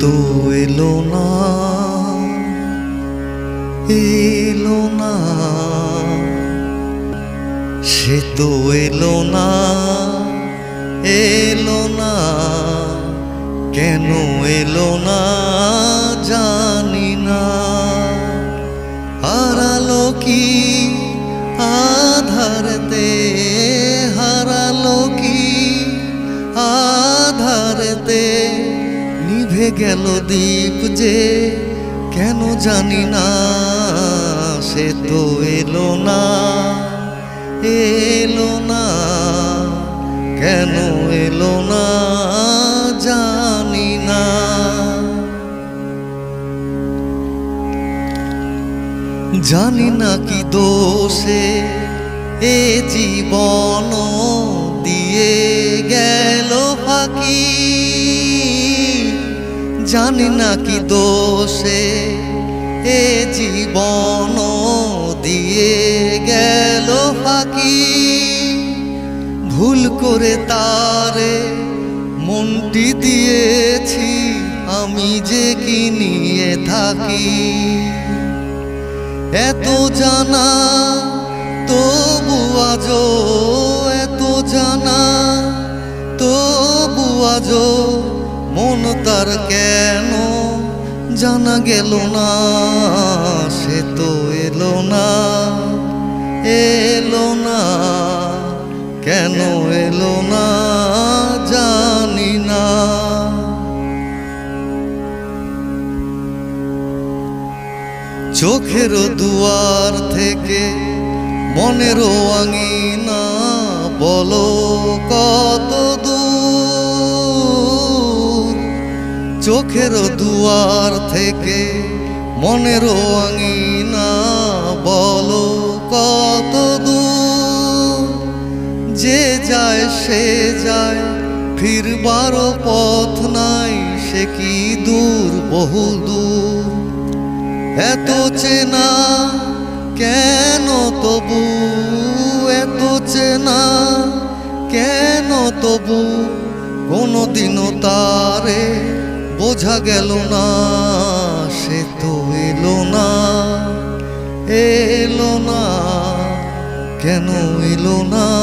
তো এলো না এলো না। সে তো এলো না এলো না। কেন এলো না জানি না। হারালো কি আধারতে হারালো কি আধারতে? নিভে গেল দীপ যে? কেন জানি না, সে তো এলো না এলো না, কেন এলো না জানি না। জানি না কি দোষে এ জীবন জানি না কি দোষে, এ জীবন দিয়ে গেল ফাঁকি। ভুল করে তারে মনটি দিয়েছি, আমি যে কি নিয়ে থাকি। এত জানা, তবু আজো এত জানা, তবু আজো মন তার কেন জানা গেল না, সে তো এলো না এলো না, কেন এলো না জানি না। চোখের দুয়ার থেকে মনের আঙিনা বলো কত দূর। চোখের দুয়ার থেকে মনের আঙিনা বলো কত যে যায়, সে যায় ফিরবারও পথ নাই, সে কি দূর, বহু দূর। এত চেনা কেন তবু? এত চেনা কেন তবু? কোনোদিনও তারে বোঝা গেল না সে তো এলো না এলো না কেন এলো না?